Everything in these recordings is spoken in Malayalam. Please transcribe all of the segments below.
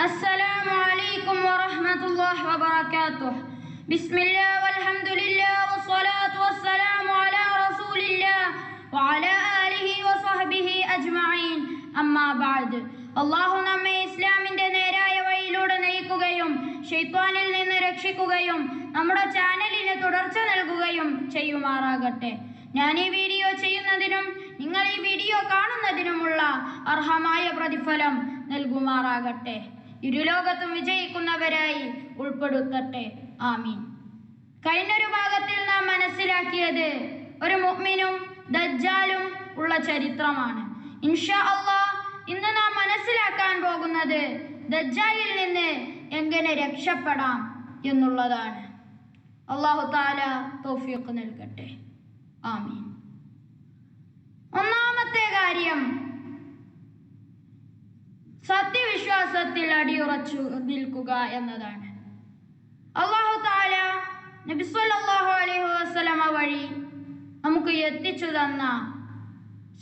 السلام عليكم ورحمة الله وبركاته بسم الله والحمد لله والصلاة والسلام على رسول الله وعلى آله وصحبه أجمعين أما بعد അള്ളാഹു നമ്മെ ഇസ്ലാമിന്റെ നേരായ വഴിയിലൂടെ നയിക്കുകയും ഷെയ്ത്വാനിൽ നിന്ന് രക്ഷിക്കുകയും നമ്മുടെ ചാനലിന് തുടർച്ച നൽകുകയും ചെയ്യുമാറാകട്ടെ ഞാൻ ഈ വീഡിയോ ചെയ്യുന്നതിനും നിങ്ങൾ ഈ വീഡിയോ കാണുന്നതിനുമുള്ള അർഹമായ പ്രതിഫലം നൽകുമാറാകട്ടെ ഇരുലോകത്തും വിജയിക്കുന്നവരായി ഉൾപ്പെടുത്തട്ടെ. ആമീൻ. കഴിഞ്ഞൊരു ഭാഗത്തിൽ നാം മനസ്സിലാക്കിയത് ഒരു മുഅ്മിനും ദജ്ജാലും ഉള്ള ചരിത്രമാണ്. ഇൻഷാ അള്ളാ ഇന്ന് നാം മനസ്സിലാക്കാൻ പോകുന്നത് ദജ്ജാലിൽ നിന്ന് എങ്ങനെ രക്ഷപ്പെടാം എന്നുള്ളതാണ്. അള്ളാഹു താല തോഫിയൊക്കെ നൽകട്ടെ. ആമീൻ. ഒന്നാമത്തെ കാര്യം സത്യവിശ്വാസത്തിൽ അടിയുറച്ചു നിൽക്കുക എന്നതാണ്. അള്ളാഹു താല നബിസ്വല്ലാഹു അലൈഹി വസല്ലമ വഴി നമുക്ക് എത്തിച്ചു തന്ന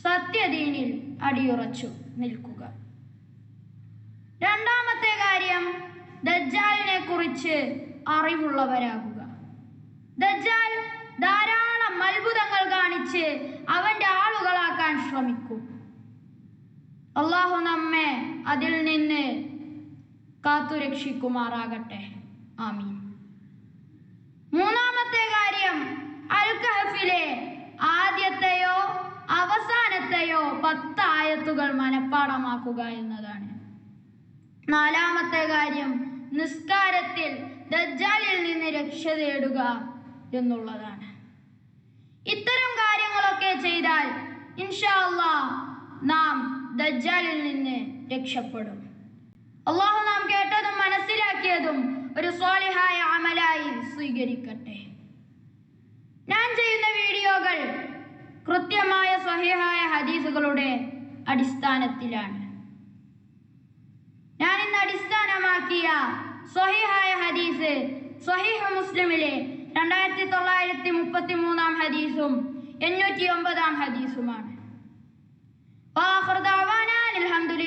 സത്യദീനിൽ അടിയുറച്ചു നിൽക്കുക. രണ്ടാമത്തെ കാര്യം ദജ്ജാലിനെ കുറിച്ച് അറിവുള്ളവരാകുക. ദജ്ജാൽ ധാരാളം അത്ഭുതങ്ങൾ കാണിച്ച് അവന്റെ ആളുകളാക്കാൻ ശ്രമിക്കും. അള്ളാഹു നമ്മെ അതിൽ നിന്ന് കാത്തുരക്ഷിക്കുമാറാകട്ടെ ആമീൻ. മൂന്നാമത്തെ കാര്യം അൽ കഹഫിലെ ആദ്യത്തെയോ അവസാനത്തെയോ പത്ത് ആയത്തുകൾ മനഃപ്പാടമാക്കുക എന്നതാണ്. നാലാമത്തെ കാര്യം നിസ്കാരത്തിൽ ദജ്ജാലിൽ നിന്ന് രക്ഷ തേടുക എന്നുള്ളതാണ്. ഇത്തരം കാര്യങ്ങളൊക്കെ ചെയ്താൽ ഇൻഷാ അള്ളാ നാം ദജ്ജാലിൽ നിന്ന് രക്ഷപ്പെടും. അള്ളാഹു നാം കേട്ടതും മനസ്സിലാക്കിയതും ഒരു സ്വാലിഹായ അമലായി സ്വീകരിക്കട്ടെ. ഞാൻ ചെയ്യുന്ന വീഡിയോകൾ കൃത്യമായ സ്വഹിഹായ ഹദീസുകളുടെ അടിസ്ഥാനത്തിലാണ്. ഞാൻ ഇന്ന് അടിസ്ഥാനമാക്കിയ സ്വഹിഹായ ഹദീസ് സ്വഹീഹ് മുസ്ലിമിലെ രണ്ടായിരത്തി തൊള്ളായിരത്തി മുപ്പത്തി മൂന്നാം ഹദീസും എണ്ണൂറ്റി ഒമ്പതാം ഹദീസുമാണ്